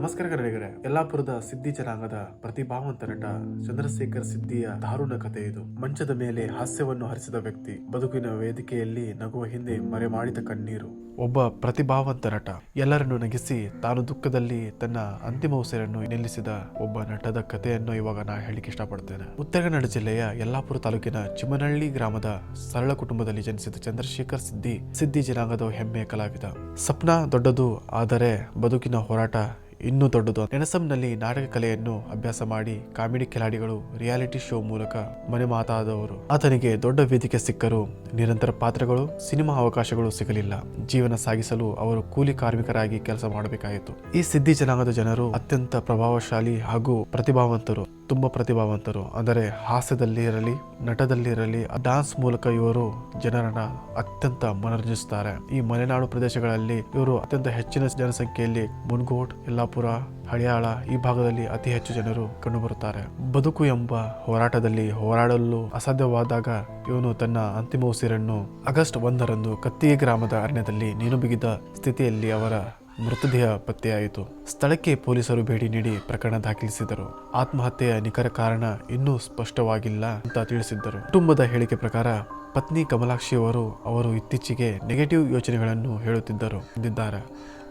ನಮಸ್ಕಾರ ಕನ್ನಡಿಗರೇ ಯಲ್ಲಾಪುರದ ಸಿದ್ದಿ ಜನಾಂಗದ ಪ್ರತಿಭಾವಂತ ನಟ ಚಂದ್ರಶೇಖರ್ ಸಿದ್ದಿಯ ದಾರುಣ ಕಥೆ ಇದು. ಮಂಚದ ಮೇಲೆ ಹಾಸ್ಯವನ್ನು ಹರಿಸಿದ ವ್ಯಕ್ತಿ ಬದುಕಿನ ವೇದಿಕೆಯಲ್ಲಿ ನಗುವ ಹಿಂದೆ ಮರೆ ಮಾಡಿದ ಕಣ್ಣೀರು. ಒಬ್ಬ ಪ್ರತಿಭಾವಂತ ನಟ. ಎಲ್ಲರನ್ನು ನಗಿಸಿ ತಾನು ದುಃಖದಲ್ಲಿ ತನ್ನ ಅಂತಿಮ ಉಸಿರನ್ನು ನಿಲ್ಲಿಸಿದ ಒಬ್ಬ ನಟದ ಕಥೆಯನ್ನು ಇವಾಗ ನಾ ಹೇಳಿಕೆ ಇಷ್ಟಪಡ್ತೇನೆ. ಉತ್ತರ ಕನ್ನಡ ಜಿಲ್ಲೆಯ ಯಲ್ಲಾಪುರ ತಾಲೂಕಿನ ಚಿಮ್ಮನಹಳ್ಳಿ ಗ್ರಾಮದ ಸರಳ ಕುಟುಂಬದಲ್ಲಿ ಜನಿಸಿದ ಚಂದ್ರಶೇಖರ್ ಸಿದ್ದಿ ಸಿದ್ದಿ ಜನಾಂಗದ ಹೆಮ್ಮೆಯ ಕಲಾವಿದ. ಸಪ್ನ ದೊಡ್ಡದು, ಆದರೆ ಬದುಕಿನ ಹೋರಾಟ ಇನ್ನೂ ದೊಡ್ಡದು. ನೆನಸಂನಲ್ಲಿ ನಾಟಕ ಕಲೆಯನ್ನು ಅಭ್ಯಾಸ ಮಾಡಿ ಕಾಮಿಡಿ ಖಿಲಾಡಿಗಳು ರಿಯಾಲಿಟಿ ಶೋ ಮೂಲಕ ಮನೆ ಮಾತಾದವರು. ಆತನಿಗೆ ದೊಡ್ಡ ವೇದಿಕೆ ಸಿಕ್ಕರೂ ನಿರಂತರ ಪಾತ್ರಗಳು, ಸಿನಿಮಾ ಅವಕಾಶಗಳು ಸಿಗಲಿಲ್ಲ. ಜೀವನ ಸಾಗಿಸಲು ಅವರು ಕೂಲಿ ಕಾರ್ಮಿಕರಾಗಿ ಕೆಲಸ ಮಾಡಬೇಕಾಯಿತು. ಈ ಸಿದ್ಧಿ ಜನಾಂಗದ ಜನರು ಅತ್ಯಂತ ಪ್ರಭಾವಶಾಲಿ ಹಾಗೂ ಪ್ರತಿಭಾವಂತರು. ತುಂಬಾ ಪ್ರತಿಭಾವಂತರು. ಅಂದರೆ ಹಾಸ್ಯದಲ್ಲಿ ಇರಲಿ ನಟದಲ್ಲಿ ಇರಲಿ ಡಾನ್ಸ್ ಮೂಲಕ ಇವರು ಜನರನ್ನ ಅತ್ಯಂತ ಮನರಂಜಿಸುತ್ತಾರೆ ಈ ಮಲೆನಾಡು ಪ್ರದೇಶಗಳಲ್ಲಿ ಇವರು ಅತ್ಯಂತ ಹೆಚ್ಚಿನ ಜನಸಂಖ್ಯೆಯಲ್ಲಿ ಮುನ್ಗೋಟ್ ಯಲ್ಲಾಪುರ, ಹಳಿಯಾಳ ಈ ಭಾಗದಲ್ಲಿ ಅತಿ ಹೆಚ್ಚು ಜನರು ಕಂಡುಬರುತ್ತಾರೆ. ಬದುಕು ಎಂಬ ಹೋರಾಟದಲ್ಲಿ ಹೋರಾಡಲು ಅಸಾಧ್ಯವಾದಾಗ ಇವನು ತನ್ನ ಅಂತಿಮ ಉಸಿರನ್ನು ಆಗಸ್ಟ್ ಒಂದರಂದು ಕತ್ತಿಗೆ ಗ್ರಾಮದ ಅರಣ್ಯದಲ್ಲಿ ನೀನು ಬಿಗಿದ ಸ್ಥಿತಿಯಲ್ಲಿ ಅವರ ಮೃತದೇಹ ಪತ್ತೆಯಾಯಿತು ಸ್ಥಳಕ್ಕೆ ಪೊಲೀಸರು ಭೇಟಿ ನೀಡಿ ಪ್ರಕರಣ ದಾಖಲಿಸಿದರು. ಆತ್ಮಹತ್ಯೆಯ ನಿಖರ ಕಾರಣ ಇನ್ನೂ ಸ್ಪಷ್ಟವಾಗಿಲ್ಲ ಅಂತ ತಿಳಿಸಿದ್ದರು. ಕುಟುಂಬದ ಹೇಳಿಕೆ ಪ್ರಕಾರ, ಪತ್ನಿ ಕಮಲಾಕ್ಷಿ ಅವರು ಅವರು ಇತ್ತೀಚೆಗೆ ನೆಗೆಟಿವ್ ಯೋಚನೆಗಳನ್ನು ಹೇಳುತ್ತಿದ್ದರು ಎಂದಿದ್ದಾರೆ.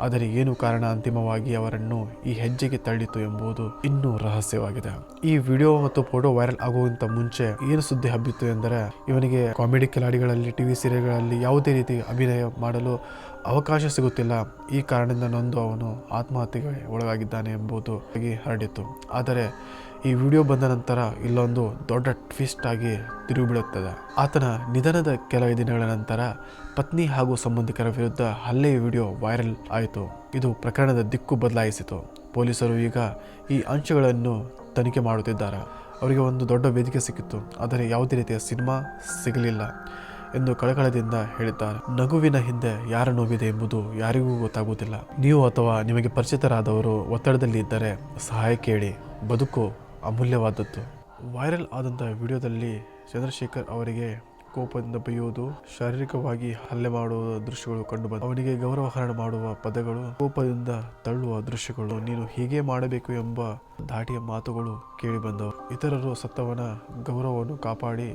ಆದರೆ ಏನು ಕಾರಣ ಅಂತಿಮವಾಗಿ ಅವರನ್ನು ಈ ಹೆಜ್ಜೆಗೆ ತಳ್ಳಿತು ಎಂಬುದು ಇನ್ನೂ ರಹಸ್ಯವಾಗಿದೆ. ಈ ವಿಡಿಯೋ ಮತ್ತು ಫೋಟೋ ವೈರಲ್ ಆಗುವಂತ ಮುಂಚೆ ಏನು ಸುದ್ದಿ ಹಬ್ಬಿತ್ತು ಎಂದರೆ, ಇವನಿಗೆ ಕಾಮಿಡಿ ಕಿಲಾಡಿಗಳಲ್ಲಿ, ಟಿವಿ ಸೀರಿಯಲ್ಗಳಲ್ಲಿ ಯಾವುದೇ ರೀತಿ ಅಭಿನಯ ಮಾಡಲು ಅವಕಾಶ ಸಿಗುತ್ತಿಲ್ಲ ಈ ಕಾರಣದಿಂದ ನೊಂದು ಅವನು ಆತ್ಮಹತ್ಯೆಗೆ ಒಳಗಾಗಿದ್ದಾನೆ ಎಂಬುದು ಹರಡಿತು. ಆದರೆ ಈ ವಿಡಿಯೋ ಬಂದ ನಂತರ ಇಲ್ಲೊಂದು ದೊಡ್ಡ ಟ್ವಿಸ್ಟ್ ಆಗಿ ತಿರುಗಿ ಬೀಳುತ್ತದೆ ಆತನ ನಿಧನದ ಕೆಲವು ದಿನಗಳ ನಂತರ ಪತ್ನಿ ಹಾಗೂ ಸಂಬಂಧಿಕರ ವಿರುದ್ಧ ಹಲ್ಲೆಯ ವಿಡಿಯೋ ವೈರಲ್ ಆಯಿತು. ಇದು ಪ್ರಕರಣದ ದಿಕ್ಕು ಬದಲಾಯಿಸಿತು. ಪೊಲೀಸರು ಈಗ ಈ ಅಂಶಗಳನ್ನು ತನಿಖೆ ಮಾಡುತ್ತಿದ್ದಾರೆ. ಅವರಿಗೆ ಒಂದು ದೊಡ್ಡ ವೇದಿಕೆ ಸಿಕ್ಕಿತ್ತು. ಆದರೆ ಯಾವುದೇ ರೀತಿಯ ಸಿನಿಮಾ ಸಿಗಲಿಲ್ಲ. ಎಂದು ಕಳಕಳದಿಂದ ಹೇಳಿದ್ದಾರೆ. ನಗುವಿನ ಹಿಂದೆ ಯಾರ ನೋವಿದೆ ಎಂಬುದು ಯಾರಿಗೂ ಗೊತ್ತಾಗುವುದಿಲ್ಲ. ನೀವು ಅಥವಾ ನಿಮಗೆ ಪರಿಚಿತರಾದವರು ಒತ್ತಡದಲ್ಲಿ ಇದ್ದರೆ ಸಹಾಯ ಕೇಳಿ. ಬದುಕು ಅಮೂಲ್ಯವಾದದ್ದು. ವೈರಲ್ ಆದಂಥ ವಿಡಿಯೋದಲ್ಲಿ ಚಂದ್ರಶೇಖರ್ ಅವರಿಗೆ ಕೋಪದಿಂದ ಬೈಯುವುದು, ಶಾರೀರಿಕವಾಗಿ ಹಲ್ಲೆ ಮಾಡುವ ದೃಶ್ಯಗಳು ಕಂಡುಬಂದ ಅವನಿಗೆ ಗೌರವಹರಣ ಮಾಡುವ ಪದಗಳು, ಕೋಪದಿಂದ ತಳ್ಳುವ ದೃಶ್ಯಗಳು, ನೀನು ಹೀಗೆ ಮಾಡಬೇಕು ಎಂಬ ಧಾಟಿಯ ಮಾತುಗಳು ಕೇಳಿ ಬಂದವು ಇತರರು ಸತ್ತವನ ಗೌರವವನ್ನು ಕಾಪಾಡಿ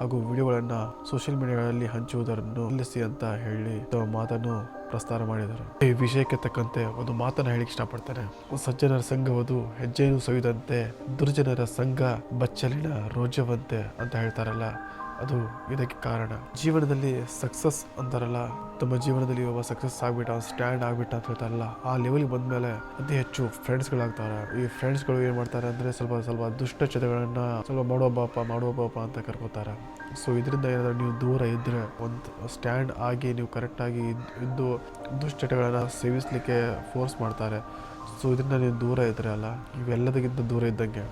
ಹಾಗೂ ವಿಡಿಯೋಗಳನ್ನು ಸೋಷಿಯಲ್ ಮೀಡಿಯಾಗಳಲ್ಲಿ ಹಂಚುವುದನ್ನು ನಿಲ್ಲಿಸಿ ಅಂತ ಹೇಳಿ ಮಾತನ್ನು ಪ್ರಸ್ತಾರ ಮಾಡಿದರು. ಈ ವಿಷಯಕ್ಕೆ ತಕ್ಕಂತೆ ಒಂದು ಮಾತನ್ನು ಹೇಳಿಕ್ಕೆ ಇಷ್ಟಪಡ್ತಾರೆ ಸಜ್ಜನರ ಸಂಘವದು ಹೆಜ್ಜೆಯನ್ನು ಸವಿದಂತೆ ದುರ್ಜನರ ಸಂಘ ಬಚ್ಚಲಿನ ರೋಜವಂತೆ ಅಂತ ಹೇಳ್ತಾರಲ್ಲ ಅದು ಇದಕ್ಕೆ ಕಾರಣ. ಜೀವನದಲ್ಲಿ ಸಕ್ಸಸ್ ಅಂತಾರಲ್ಲ ತಮ್ಮ ಜೀವನದಲ್ಲಿ ಒಬ್ಬ ಸಕ್ಸಸ್ ಆಗ್ಬಿಟ್ಟ ಸ್ಟ್ಯಾಂಡ್ ಆಗ್ಬಿಟ್ಟ ಅಂತ ಹೇಳ್ತಾರಲ್ಲ, ಆ ಲೆವೆಲ್ಗೆ ಬಂದ್ಮೇಲೆ ಅತಿ ಹೆಚ್ಚು ಫ್ರೆಂಡ್ಸ್ಗಳಾಗ್ತಾರೆ ಈ ಫ್ರೆಂಡ್ಸ್ಗಳು ಏನು ಮಾಡ್ತಾರೆ ಅಂದರೆ ಸ್ವಲ್ಪ ಸ್ವಲ್ಪ ದುಷ್ಟ ಚಟಗಳನ್ನ ಸ್ವಲ್ಪ ಮಾಡುವ ಬಾಪ ಮಾಡುವ ಬಾಪ ಅಂತ ಕರ್ಕೋತಾರೆ. ಸೊ ಇದರಿಂದ ಏನಾದರೂ ನೀವು ದೂರ ಇದ್ದರೆ ಒಂದು ಸ್ಟ್ಯಾಂಡ್ ಆಗಿ, ನೀವು ಕರೆಕ್ಟಾಗಿ ಇದ್ದು ದುಶ್ಚಟಗಳನ್ನು ಸೇವಿಸಲಿಕ್ಕೆ ಫೋರ್ಸ್ ಮಾಡ್ತಾರೆ. ಸೊ ಇದರಿಂದ ನೀವು ದೂರ ಇದ್ದರೆ ಅಲ್ಲ, ಇವೆಲ್ಲದಕ್ಕಿಂತ ದೂರ ಇದ್ದಂಗೆ.